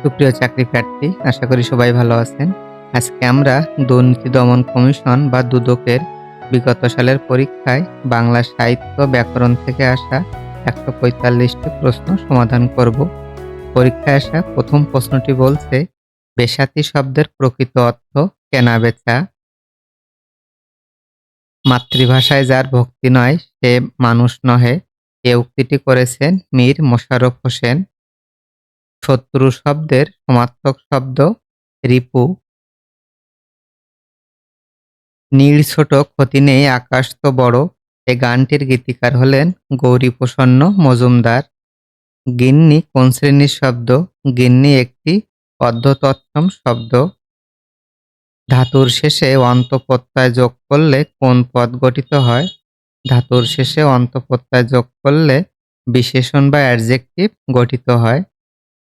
সুপ্রিয় চাকরি প্রার্থী, আশা করি সবাই ভালো আছেন। আজকে আমরা দুর্নীতি দমন কমিশন বা দুদকের বিগত সালের পরীক্ষায় বাংলা সাহিত্য ব্যাকরণ থেকে আসা একশো পঁয়তাল্লিশটি প্রশ্ন সমাধান করব। পরীক্ষায় আসা প্রথম প্রশ্নটি বলছে, বেসাতি শব্দের প্রকৃত অর্থ কেনা বেচা। মাতৃভাষায় যার ভক্তি নয়, সে মানুষ নহে। এ উক্তিটি করেছেন মীর মোশাররফ হোসেন। শত্রু শব্দের সমার্থক শব্দ রিপু। নীড় ছোট ক্ষতি নেই, আকাশ তো বড়। এ গানটির গীতিকার হলেন গৌরীপ্রসন্ন মজুমদার। গিন্নি কোন শ্রেণির শব্দ? গিন্নি একটি অর্ধতৎসম শব্দ। ধাতুর শেষে অন্তঃপ্রত্যয় যোগ করলে কোন পদ গঠিত হয়? ধাতুর শেষে অন্তঃপ্রত্যয় যোগ করলে বিশেষণ বা অ্যাডজেক্টিভ গঠিত হয়।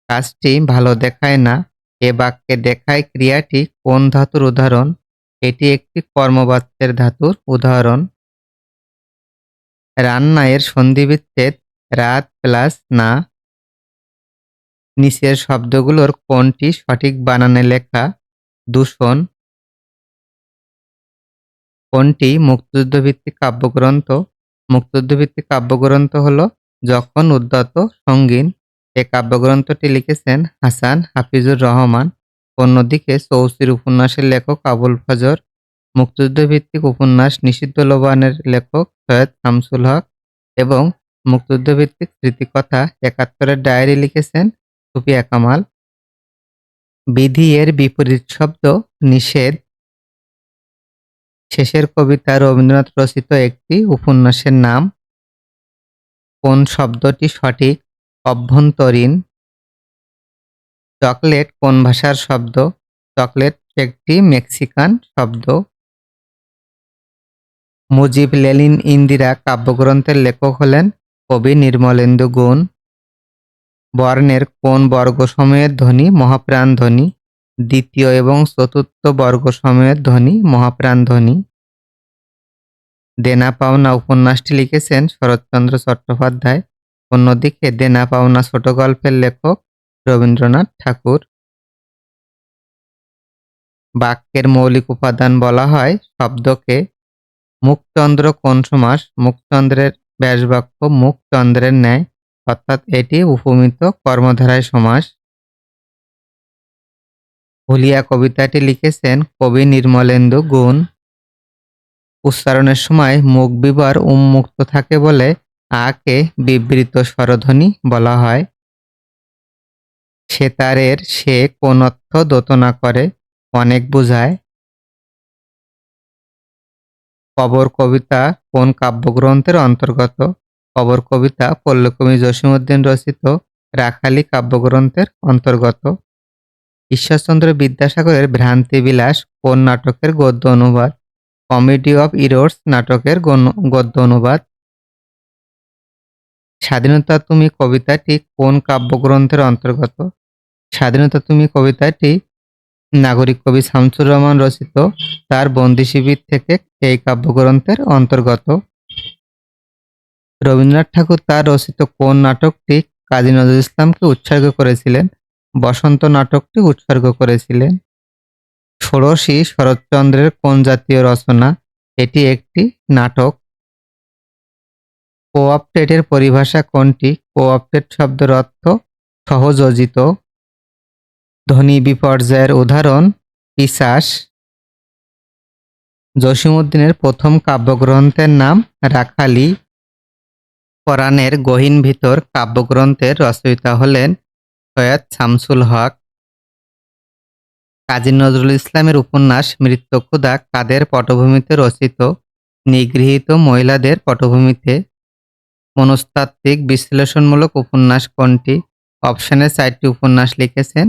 কাজটি ভালো দেখায় না। এ বাক্যে দেখায় ক্রিয়াটি কোন ধাতুর উদাহরণ? এটি একটি কর্মবাচ্যের ধাতুর উদাহরণ। রান্না এর সন্ধিবিচ্ছেদ, রাত প্লাস না। নিচের শব্দগুলোর কোনটি সঠিক বানানে লেখা? দূষণ। কোনটি মুক্তিযুদ্ধভিত্তিক কাব্যগ্রন্থ? মুক্তিযুদ্ধভিত্তিক কাব্যগ্রন্থ হল যখন উদ্যত সঙ্গীন এ কাব্যগ্রন্থটি লিখেছেন হাসান হাফিজুর রহমান। অন্যদিকে চৌসির উপন্যাসের লেখক আবুল ফজর, মুক্তিযুদ্ধভিত্তিক উপন্যাস নিষিদ্ধ লোবানের লেখক সৈয়দ শামসুল হক এবং মুক্তিযুদ্ধভিত্তিক স্মৃতিকথা একাত্তরের ডায়েরি লিখেছেন সুফিয়া কামাল। বিধি এর বিপরীত শব্দ নিষেধ। শেষের কবিতা রবীন্দ্রনাথ রচিত একটি উপন্যাসের নাম। কোন শব্দটি সঠিক? অভ্যন্তরীণ চকলেট কোন ভাষার শব্দ? চকলেট একটি মেক্সিকান শব্দ। মুজিব লেলিন ইন্দিরা কাব্যগ্রন্থের লেখক হলেন কবি নির্মলেন্দু গুণ। বর্ণের কোন বর্গসমূহের ধ্বনি? মহাপ্রাণ ধ্বনি। দ্বিতীয় এবং চতুর্থ বর্গসমূহের ধ্বনি? মহাপ্রাণ ধ্বনি। দেনা পাওনা উপন্যাসটি লিখেছেন শরৎচন্দ্র চট্টোপাধ্যায়। অন্যদিকে দেনা পাওনা ছোট গল্পের লেখক রবীন্দ্রনাথ ঠাকুর। বাক্যের মৌলিক উপাদান বলা হয় শব্দকে। মুখচন্দ্র কোন সমাস? মুখচন্দ্রের ব্যাসবাক্য মুখচন্দ্রের ন্যায়, অর্থাৎ এটি উপমিত কর্মধারায় সমাস। হুলিয়া কবিতাটি লিখেছেন কবি নির্মলেন্দু গুণ। উচ্চারণের সময় মুখ বিবার উন্মুক্ত থাকে বলে আকে বিবৃত স্বরধ্বনি বলা হয়। সেতারের সে কোন অর্থ দোতনা করে, অনেক বোঝায়। কবর কবিতা কোন কাব্যগ্রন্থের অন্তর্গত? কবর কবিতা পল্লকবি জসীমউদ্দিন রচিত, রাখালি কাব্যগ্রন্থের অন্তর্গত। ঈশ্বরচন্দ্র বিদ্যাসাগরের ভ্রান্তি বিলাস কোন নাটকের গদ্য অনুবাদ? কমেডি অফ ইরোর্স নাটকের গদ্য অনুবাদ স্বাধীনতা তুমি কবিতাটি কোন কাব্যগ্রন্থের অন্তর্গত? স্বাধীনতা তুমি কবিতাটি নাগরিক কবি শামসুর রহমান রচিত, তার বন্দি শিবির থেকে এই কাব্যগ্রন্থের অন্তর্গত। রবীন্দ্রনাথ ঠাকুর তার রচিত কোন নাটকটি কাজী নজরুল ইসলামকে উৎসর্গ করেছিলেন? বসন্ত নাটকটি উৎসর্গ করেছিলেন। ষোড়শী শরৎচন্দ্রের কোন জাতীয় রচনা? এটি একটি নাটক। কোঅপটেটের পরিভাষা কোনটি? কোঅপটেট শব্দের অর্থ সহযোজিত, ধ্বনি বিপর্যয়ের উদাহরণ, পিশাস। জসীমউদ্দিনের প্রথম কাব্যগ্রন্থের নাম রাখালি। কোরআনের গহীন ভিতর কাব্যগ্রন্থের রচয়িতা হলেন সৈয়দ শামসুল হক। কাজী নজরুল ইসলামের উপন্যাস মৃত্যুক্ষুদা কাদের পটভূমিতে রচিত? নিগৃহীত মহিলাদের পটভূমিতে মনস্তাত্ত্বিক বিশ্লেষণমূলক উপন্যাস কোনটি? অপশানে চারটি উপন্যাস লিখেছেন।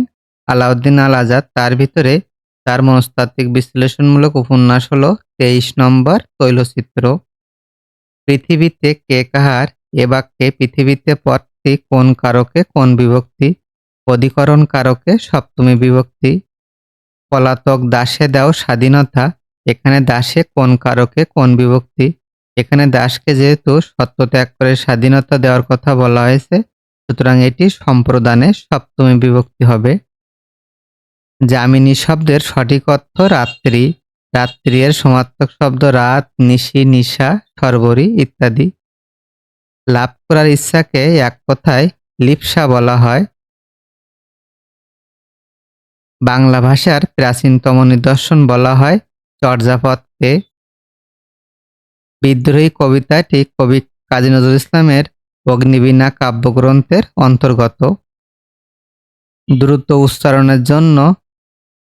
আলাউদ্দিন আল আজাদ তার ভিতরে তার মনস্তাত্ত্বিক বিশ্লেষণমূলক উপন্যাস হলো তেইশ নম্বর তৈলচিত্র। পৃথিবীতে কে কাহার, এ বাক্যে পৃথিবীতে পদটি কোন কারকে কোন বিভক্তি? অধিকরণ কারকে সপ্তমী বিভক্তি। পলাতক দাসে দাও স্বাধীনতা, এখানে দাসে কোন কারকে কোন বিভক্তি? এখানে দাসকে যেহেতু সত্য ত্যাগ করে স্বাধীনতা দেওয়ার কথা বলা হয়েছে, সুতরাং এটি সম্প্রদানে সপ্তমী বিভক্তি হবে। যামিনী শব্দের সঠিক অর্থ রাত্রি। রাত্রি এর সমার্থক শব্দ রাত, নিশি, নিশা, সর্বরী ইত্যাদি। লাভ করার ইচ্ছাকে এক কথায় লিপসা বলা হয়। বাংলা ভাষার প্রাচীনতম নিদর্শন বলা হয় চর্যাপদকে। বিদ্রোহী কবিতাটি কবি কাজী নজরুল ইসলামের অগ্নিবীণা কাব্যগ্রন্থের অন্তর্গত। দ্রুত উচ্চারণের জন্য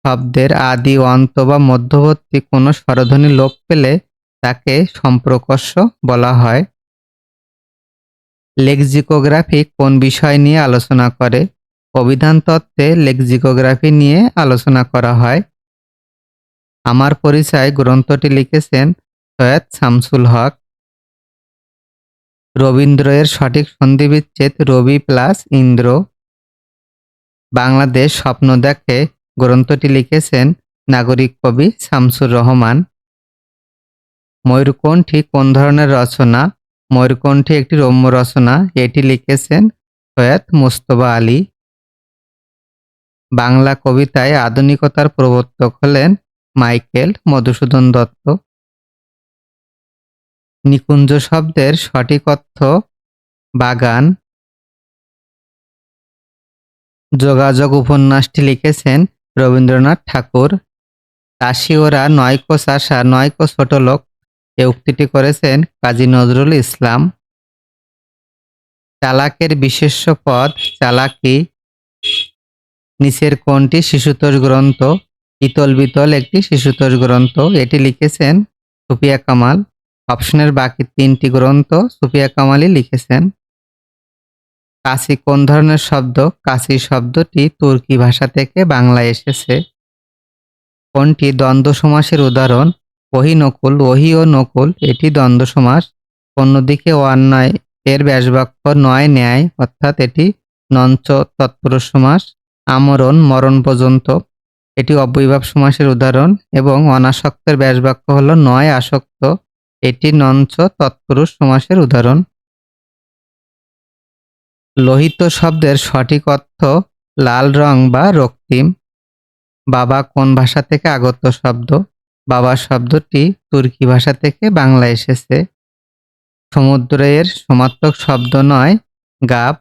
শব্দের আদি অন্ত বা মধ্যবর্তী কোনো স্বরধ্বনি লোপ পেলে তাকে সম্প্রকর্ষ বলা হয়। লেক্সিকোগ্রাফি কোন বিষয় নিয়ে আলোচনা করে? অভিধান তত্ত্বে লেক্সিকোগ্রাফি নিয়ে আলোচনা করা হয়। আমার পরিচয় গ্রন্থটি লিখেছেন সৈয়দ শামসুল হক। রবীন্দ্র এর সঠিক সন্ধিবিচ্ছেদ রবি প্লাস ইন্দ্র। বাংলাদেশ স্বপ্ন দেখে গ্রন্থটি লিখেছেন নাগরিক কবি শামসুর রহমান। ময়ূরকণ্ঠী কোন ধরনের রচনা? ময়ূরকণ্ঠী একটি রম্য রচনা, এটি লিখেছেন সৈয়দ মোস্তফা আলী। বাংলা কবিতায় আধুনিকতার প্রবর্তক হলেন মাইকেল মধুসূদন দত্ত। নিকুঞ্জ শব্দের সঠিক অর্থ বাগান। যোগাযোগ উপন্যাসটি লিখেছেন রবীন্দ্রনাথ ঠাকুর। চাষি ওরা নয়কো চাষা নয়কো ছোট লোক, এ উক্তিটি করেছেন কাজী নজরুল ইসলাম। চালাকের বিশেষ্য পদ চালাকি। নিচের কোনটি শিশুতোষ গ্রন্থ, ইতল বিতল একটি শিশুতোষ গ্রন্থ, এটি লিখেছেন সুফিয়া কামাল। অপশনের বাকি তিনটি গ্রন্থ সুফিয়া কামালি লিখেছেন। কাশি কোন ধরনের শব্দ? কাশি শব্দটি তুর্কি ভাষা থেকে বাংলায় এসেছে। কোনটি দ্বন্দ্ব সমাসের উদাহরণ? ওহি নকুল, ওহি ও নকুল, এটি দ্বন্দ্ব সমাস। অন্যদিকে অন্যায়, এর ব্যাসবাক্য নয় ন্যায়, অর্থাৎ এটি নঞ্চ তৎপুরুষ সমাস। আমরণ, মরণ পর্যন্ত, এটি অব্যয়ভাব সমাসের উদাহরণ এবং অনাসক্তের ব্যাসবাক্য হল নয় আসক্ত। এটি নঞ্চ তৎপুরুষ সমাসের উদাহরণ। লোহিত শব্দের সঠিক অর্থ লাল রং বা রক্তিম। বাবা কোন ভাষা থেকে আগত শব্দ? বাবা শব্দটি তুর্কি ভাষা থেকে বাংলা এসেছে। সমুদ্রের সমার্থক শব্দ নয়, গাপ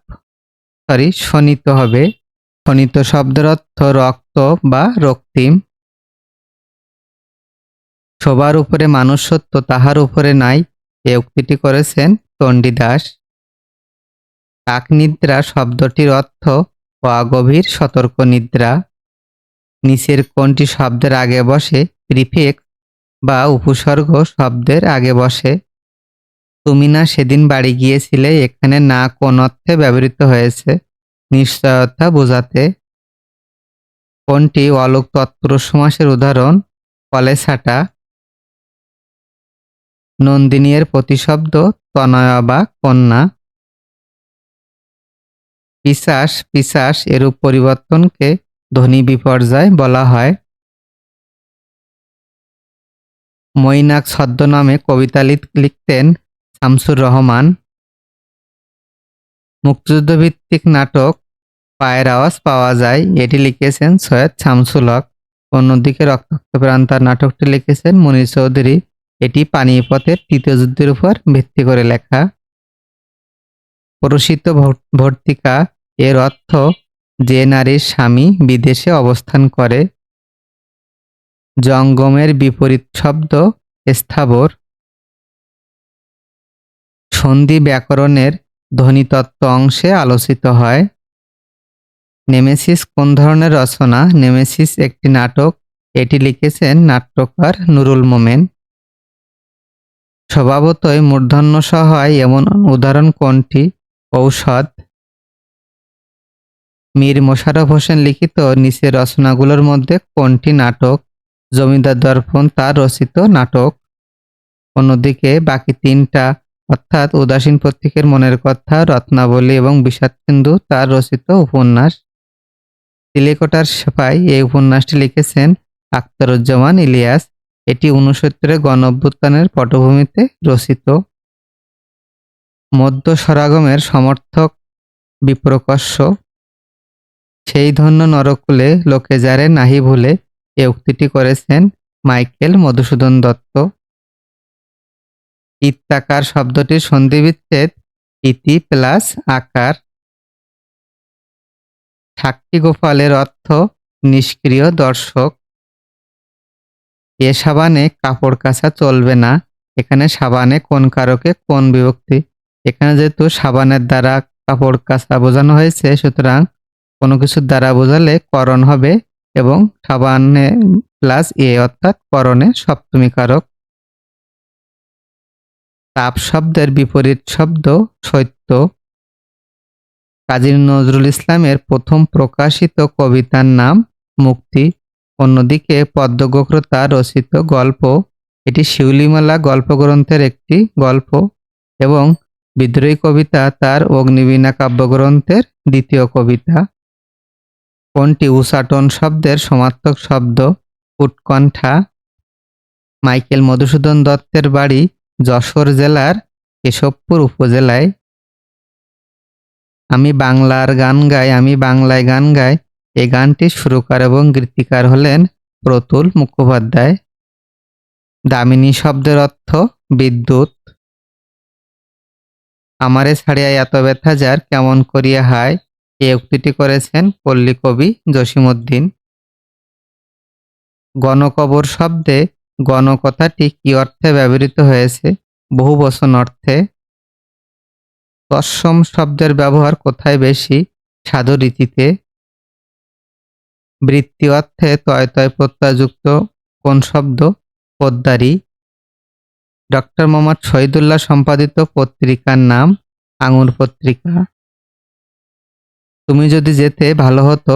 সরি শনিত হবে। শনিত শব্দের অর্থ রক্ত বা রক্তিম। সবার উপরে মানুষ সত্য তাহার উপরে নাই, এ উক্তিটি করেছেন চণ্ডীদাস কাকনিদ্রা শব্দটির অর্থ অগভীর সতর্ক নিদ্রা। নিচের কোনটি শব্দের আগে বসে প্রিফেক্স বা উপসর্গ শব্দের আগে বসে। তুমি না সেদিন বাড়ি গিয়েছিলে, এখানে না কোন অর্থে ব্যবহৃত হয়েছে, নিশ্চয়তা বোঝাতে। কোনটি অলোক তৎপুরুষ সমাসের উদাহরণ কলেসাটা নন্দিনী এর প্রতিশব্দ, তনয়া বা কন্যা। পিশাস পিশাস এরূপ পরিবর্তনকে ধ্বনি বিপর্যয় বলা হয়। মৈনাক ছদ্মনামে কবিতা লিখতেন শামসুর রহমান। মুক্তিযুদ্ধভিত্তিক নাটক, পায়ের আওয়াজ পাওয়া যায়, এটি লিখেছেন সৈয়দ শামসুল হক। অন্যদিকে রক্তাক্ত প্রান্তার নাটকটি লিখেছেন মনির চৌধুরী। পানিপথের তৃতীয় যুদ্ধের উপর ভিত্তি করে লেখা। প্রসিত ভর্তিকা এর অর্থ, যে নারীর স্বামী বিদেশে অবস্থান করে। জঙ্গমের বিপরীত শব্দ, স্থাবর। সন্ধি ব্যাকরণের ধ্বনিতত্ত্ব অংশে আলোচিত হয়। নেমেসিস কোন ধরনের রচনা? নেমেসিস একটি নাটক। এটি লিখেছেন নাট্যকার নুরুল মোমেন। স্বভাবতই মূর্ধন্য সহায় এমন উদাহরণ কোনটি? ঔষধ। মীর মোশাররফ হোসেন লিখিত নিচের রচনাগুলোর মধ্যে কোনটি নাটক? জমিদার দর্পণ তার রচিত নাটক। অন্যদিকে বাকি তিনটা, অর্থাৎ উদাসীন পত্রিকের মনের কথা, রত্নাবলী এবং বিষাদকেন্দু তার রচিত উপন্যাস। তিলেকোটার সেপাই এই উপন্যাসটি লিখেছেন আখতারুজ্জামান ইলিয়াস। এটি উনসত্তরের গণ অভ্যুত্থানের পটভূমিতে রচিত। মধ্য সরাগমের সমর্থক বিপ্রকর্ষ সেই ধন্য নরকুলে লোকে যারে নাহি ভুলে এ উক্তিটি করেছেন মাইকেল মধুসূদন দত্ত। ইত্যাকার শব্দটির সন্ধিবিচ্ছেদ ইতি প্লাস আকার। সাক্ষী গোপালের অর্থ নিষ্ক্রিয় দর্শক। এ সাবানে কাপড় কাচা চলবে না। এখানে সাবানে কোন কারকে কোন বিভক্তি? এখানে যেহেতু সাবানের দ্বারা কাপড় কাচা বোঝানো হয়েছে, সুতরাং কোনো কিছুর দ্বারা বোঝালে করণ হবে এবং সাবানে প্লাস এ অর্থাৎ করণে সপ্তমী কারক। তাপ শব্দের বিপরীত শব্দ সত্য। কাজী নজরুল ইসলামের প্রথম প্রকাশিত কবিতার নাম মুক্তি। অন্যদিকে পদ্মগোখ্রতা রচিত গল্প, এটি শিউলিমালা গল্পগ্রন্থের একটি গল্প এবং বিদ্রোহী কবিতা তার অগ্নিবীণা কাব্যগ্রন্থের দ্বিতীয় কবিতা। কোনটি উচাটন শব্দের সমার্থক শব্দ? উৎকণ্ঠা। মাইকেল মধুসূদন দত্তের বাড়ি যশোর জেলার কেশবপুর উপজেলায়। আমি বাংলার গান গাই, আমি বাংলায় গান গাই এই গানটি সুরকার এবং গীতিকার হলেন প্রতুল মুখোপাধ্যায়। দামিনী শব্দের অর্থ বিদ্যুৎ। আমারে ছাড়িয়া এত ব্যথা যার কেমন করিয়া হায়? এই উক্তিটি করেছেন পল্লী কবি জসিমউদ্দিন। গণকবর শব্দে গণ কথাটি কি অর্থে ব্যবহৃত হয়েছে? বহু বচন অর্থে। তৎসম শব্দের ব্যবহার কোথায় বেশি? সাধু রীতিতে বৃত্তি অর্থে তয় তয় প্রত্যয়যুক্ত কোন শব্দ? পদ্মারি। ডক্টর মোহাম্মদ শহীদুল্লাহ সম্পাদিত পত্রিকার নাম আঙুর পত্রিকা। তুমি যদি যেতে ভালো হতো,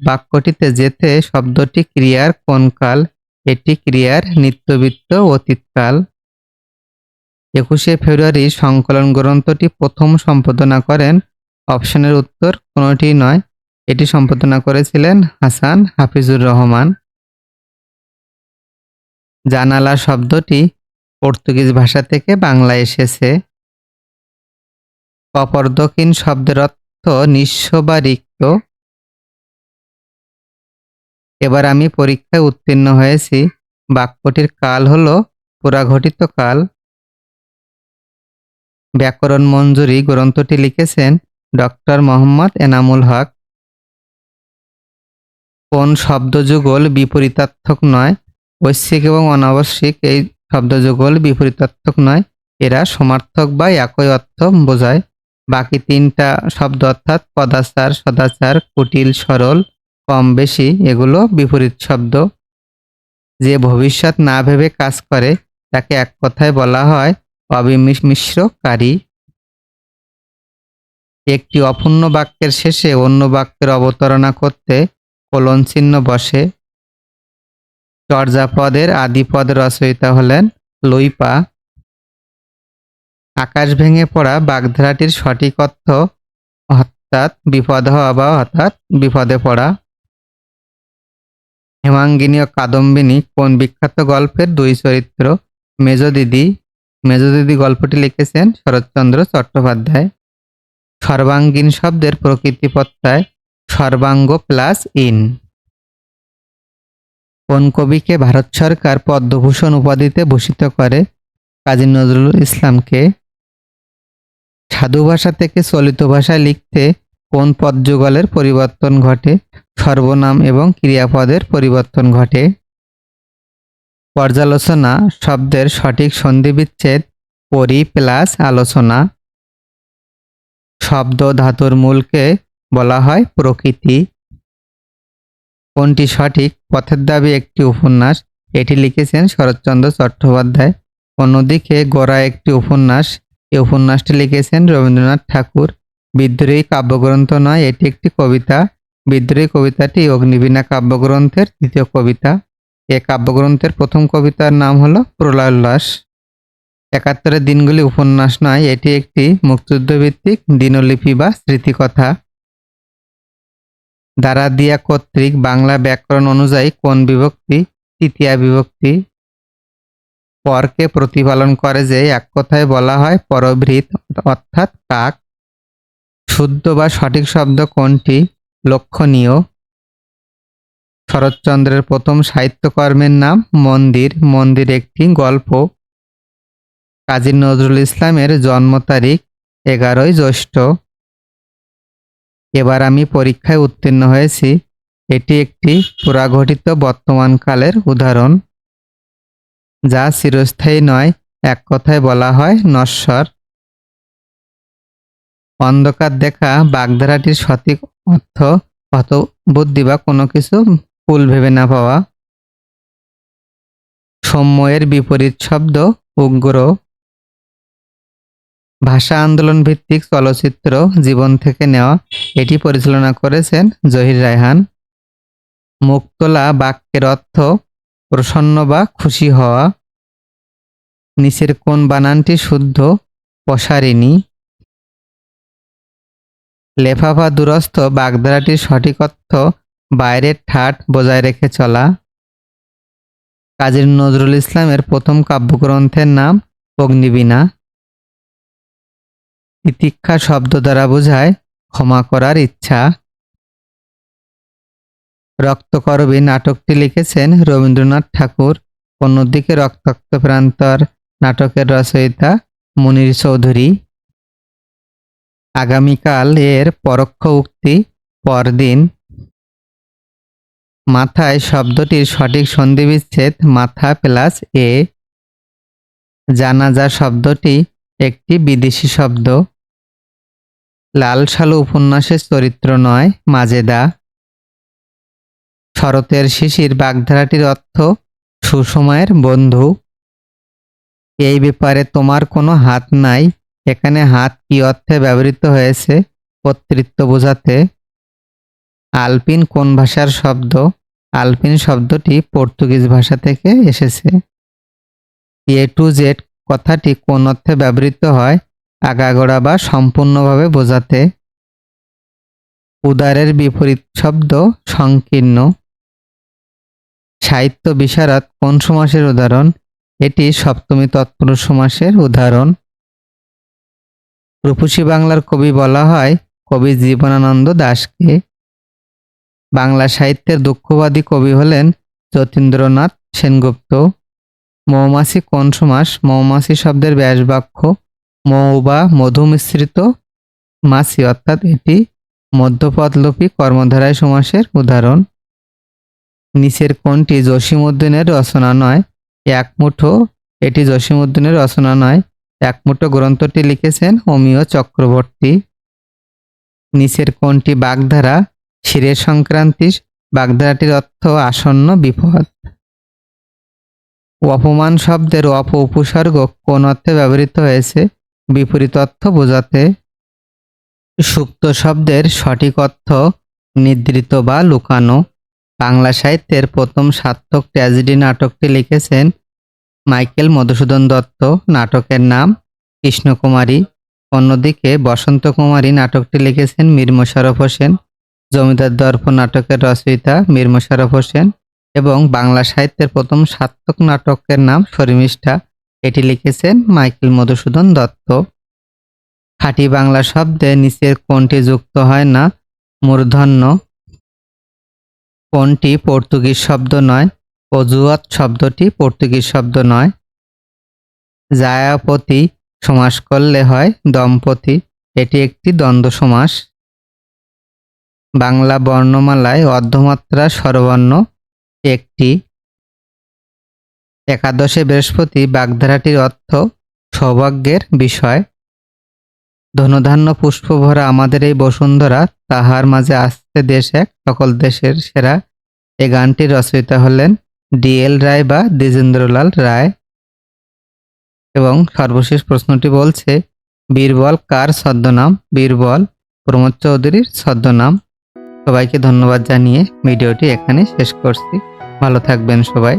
বাক্যটিতে যেতে শব্দটি ক্রিয়ার কোন কাল? এটি ক্রিয়ার নিত্যবৃত্ত অতীতকাল। একুশে ফেব্রুয়ারি সংকলন গ্রন্থটি প্রথম সম্পাদনা করেন। অপশনের উত্তর কোনোটি নয়। এটি সম্পাদনা করেছিলেন হাসান হাফিজুর রহমান। জানালা শব্দটি পর্তুগিজ ভাষা থেকে বাংলায় এসেছে। অপরদক্ষিণ শব্দের অর্থ নিঃস্ব বা রিক্ত। এবার আমি পরীক্ষায় উত্তীর্ণ হয়েছি। বাক্যটির কাল হল পুরাঘটিত কাল। ব্যাকরণ মঞ্জুরি গ্রন্থটি লিখেছেন ডক্টর মোহাম্মদ এনামুল হক। কোন শব্দযুগল বিপরীতার্থক নয়? ঐশ্বিক এবং অনাবশ্যিক এই শব্দযুগল বিপরীতার্থক নয়। এরা সমার্থক বা একই অর্থ বোঝায়। বাকি তিনটা শব্দ অর্থাৎ পদাচার, সদাচার, কুটিল, সরল, কম, বেশি, এগুলো বিপরীত শব্দ। যে ভবিষ্যৎ না ভেবে কাজ করে, তাকে এক কথায় বলা হয় অবিমিশ্রকারী। একটি অপূর্ণ বাক্যের শেষে অন্য বাক্যের অবতারণা করতে কোলন চিহ্ন বসে। চর্যাপদের আদিপদ রচয়িতা হলেন লুইপা। আকাশ ভেঙে পড়া বাগধারাটির সঠিক অর্থ অর্থাৎ বিপদ হওয়া বা অর্থাৎ বিপদে পড়া। হেমাঙ্গিনী ও কাদম্বিনী কোন বিখ্যাত গল্পের দুই চরিত্র? মেজ দিদি মেজ দিদি গল্পটি লিখেছেন শরৎচন্দ্র চট্টোপাধ্যায়। সর্বাঙ্গীন শব্দের প্রকৃতিপত্তায় সর্বাঙ্গ প্লাস ইন। কোন কবিকে ভারত সরকার পদ্মভূষণ উপাধিতে ভূষিত করে? কাজী নজরুল ইসলামকে। সাধু ভাষা থেকে চলিত ভাষায় লিখতে কোন পদযুগলের পরিবর্তন ঘটে? সর্বনাম এবং ক্রিয়াপদের পরিবর্তন ঘটে। পর্যালোচনা, শব্দের সঠিক সন্ধিবিচ্ছেদ, পরি প্লাস আলোচনা। শব্দ ধাতুর মূলকে বলা হয় প্রকৃতি। কোনটি সঠিক? পথের দাবি একটি উপন্যাস। এটি লিখেছেন শরৎচন্দ্র চট্টোপাধ্যায়। অন্যদিকে গোড়া একটি উপন্যাস। এই উপন্যাসটি লিখেছেন রবীন্দ্রনাথ ঠাকুর। বিদ্রোহী কাব্যগ্রন্থ নয়, এটি একটি কবিতা। বিদ্রোহী কবিতাটি অগ্নিবীণা কাব্যগ্রন্থের দ্বিতীয় কবিতা। এ কাব্যগ্রন্থের প্রথম কবিতার নাম হল প্রলয় উল্লাস। একাত্তরের দিনগুলি উপন্যাস নয়, এটি একটি মুক্তিযুদ্ধভিত্তিক দিনলিপি বা স্মৃতিকথা। দ্বারা দিয়া কর্তৃক বাংলা ব্যাকরণ অনুযায়ী কোন বিভক্তি, তৃতীয়া বিভক্তি পরকে প্রতিপালন করে যে এক কথায় বলা হয় পরভৃত, অর্থাৎ কাক, শুদ্ধ বা সঠিক শব্দ কোনটি, লক্ষণীয়। শরৎচন্দ্রের প্রথম সাহিত্যকর্মের নাম মন্দির। মন্দির একটি গল্প। কাজী নজরুল ইসলামের জন্ম তারিখ এগারোই জ্যৈষ্ঠ। এবার আমি পরীক্ষায় উত্তীর্ণ হয়েছি। এটি একটি পুরাঘটিত বর্তমানকালের উদাহরণ। যা চিরস্থায়ী নয়, এক কথায় বলা হয় নশ্বর। অন্ধকার দেখা, বাগধারাটির সঠিক অর্থ অত বুদ্ধি বা কোনো কিছু ভুল ভেবে না পাওয়া। সময়ের বিপরীত শব্দ, উগ্র। ভাষা আন্দোলন ভিত্তিক চলচ্চিত্র জীবন থেকে নেওয়া এটি পরিচালনা করেছেন জহির রায়হান। মুক্তলা বাক্যের অর্থ, প্রসন্ন বা খুশি হওয়া। নিচের কোন বানানটি শুদ্ধ? প্রসারিণী লেফাফা দূরস্থ বাগধারাটির সঠিক অর্থ, বাইরের ঠাট বজায় রেখে চলা। কাজী নজরুল ইসলামের প্রথম কাব্যগ্রন্থের নাম, অগ্নিবীণা। তিতিক্ষা শব্দ দ্বারা বোঝায়, ক্ষমা করার ইচ্ছা। রক্তকরবী নাটকটি লিখেছেন রবীন্দ্রনাথ ঠাকুর। অন্যদিকে রক্তাক্ত প্রান্তর নাটকের রচয়িতা মুনির চৌধুরী। আগামীকাল এর পরোক্ষ উক্তি পরদিন। মাথায় শব্দটির সঠিক সন্ধিবিচ্ছেদ মাথা প্লাস এ। জানাজা শব্দটি একটি বিদেশি শব্দ। লাল সালু উপন্যাসের চরিত্র নয়, মাজেদা। শরতের শিশির বাগধারাটির অর্থ, সুসময়ের বন্ধু। এই ব্যাপারে তোমার কোনো হাত নাই, এখানে হাত কি অর্থে ব্যবহৃত হয়েছে, কর্তৃত্ব বোঝাতে। আলপিন কোন ভাষার শব্দ? আলপিন শব্দটি পর্তুগিজ ভাষা থেকে এসেছে। এ টু জেড কথাটি কোন অর্থে ব্যবহৃত হয় আগাগোড়া বা সম্পূর্ণভাবে বোঝাতে উদারের বিপরীত শব্দ সংকীর্ণ। সাহিত্য বিশারদ কোন সমাসের উদাহরণ? এটি সপ্তমী তৎপুরুষ সমাসের উদাহরণ। রূপসী বাংলার কবি বলা হয় কবি জীবনানন্দ দাশকে। বাংলা সাহিত্যের দুঃখবাদী কবি হলেন যতীন্দ্রনাথ সেনগুপ্ত। মৌমাছি কোন সমাস? মৌমাছি শব্দের ব্যাসবাক্য মৌ বা মধু মিশ্রিত মাছি, অর্থাৎ এটি মধ্যপদলোপী কর্মধারায় সমাসের উদাহরণ। নিচের কোনটি জসীমউদ্দিনের রচনা নয়, এক মুঠো। এটি জসীমউদ্দিনের রচনা নয়, এক মুঠো গ্রন্থটি লিখেছেন অমিয় চক্রবর্তী। নিচের কোনটি বাগধারা, শিরের সংক্রান্তি বাগধারাটির অর্থ আসন্ন বিপদ। অপমান শব্দের অপ উপসর্গ কোন অর্থে ব্যবহৃত হয়েছে? বিপরীত অর্থ বোঝাতে সুপ্ত শব্দের সঠিক অর্থ নিদ্রিত বা লুকানো। বাংলা সাহিত্যের প্রথম সার্থক ট্র্যাজেডি নাটকটি লিখেছেন মাইকেল মধুসূদন দত্ত। নাটকের নাম কৃষ্ণকুমারী। অন্যদিকে বসন্ত কুমারী নাটকটি লিখেছেন মীর মোশাররফ হোসেন। জমিদার দর্প নাটকের রচয়িতা মীর মোশাররফ হোসেন। এবং বাংলা সাহিত্যের প্রথম সার্থক নাটকের নাম শর্মিষ্ঠা এটি লিখেছেন মাইকেল মধুসূদন দত্ত। খাঁটি বাংলা শব্দে নিচের কোনটি যুক্ত হয় না, মূর্ধন্য। কোনটি পর্তুগিজ শব্দ নয় অজুয়াত শব্দটি পর্তুগিজ শব্দ নয়। জায়াপতি সমাস করলে হয় দম্পতি, এটি একটি দ্বন্দ্ব সমাস। বাংলা বর্ণমালায় অর্ধমাত্রা স্বরবর্ণ, একটি একাদশে বৃহস্পতি বাগধারাটির অর্থ সৌভাগ্যের বিষয়। ধনধান্য পুষ্প ভরা আমাদের এই বসুন্ধরা তাহার মাঝে আসছে দেশ এক সকল দেশের সেরা। এই গানটির রচয়িতা হলেন ডিএল রায় বা দ্বিজেন্দ্রলাল রায়। এবং সর্বশেষ প্রশ্নটি বলছে, বীরবল কার ছদ্মনাম? বীরবল প্রমোদ চৌধুরীর ছদ্মনাম। সবাইকে ধন্যবাদ জানিয়ে ভিডিওটি এখানে শেষ করছি। ভালো থাকবেন সবাই।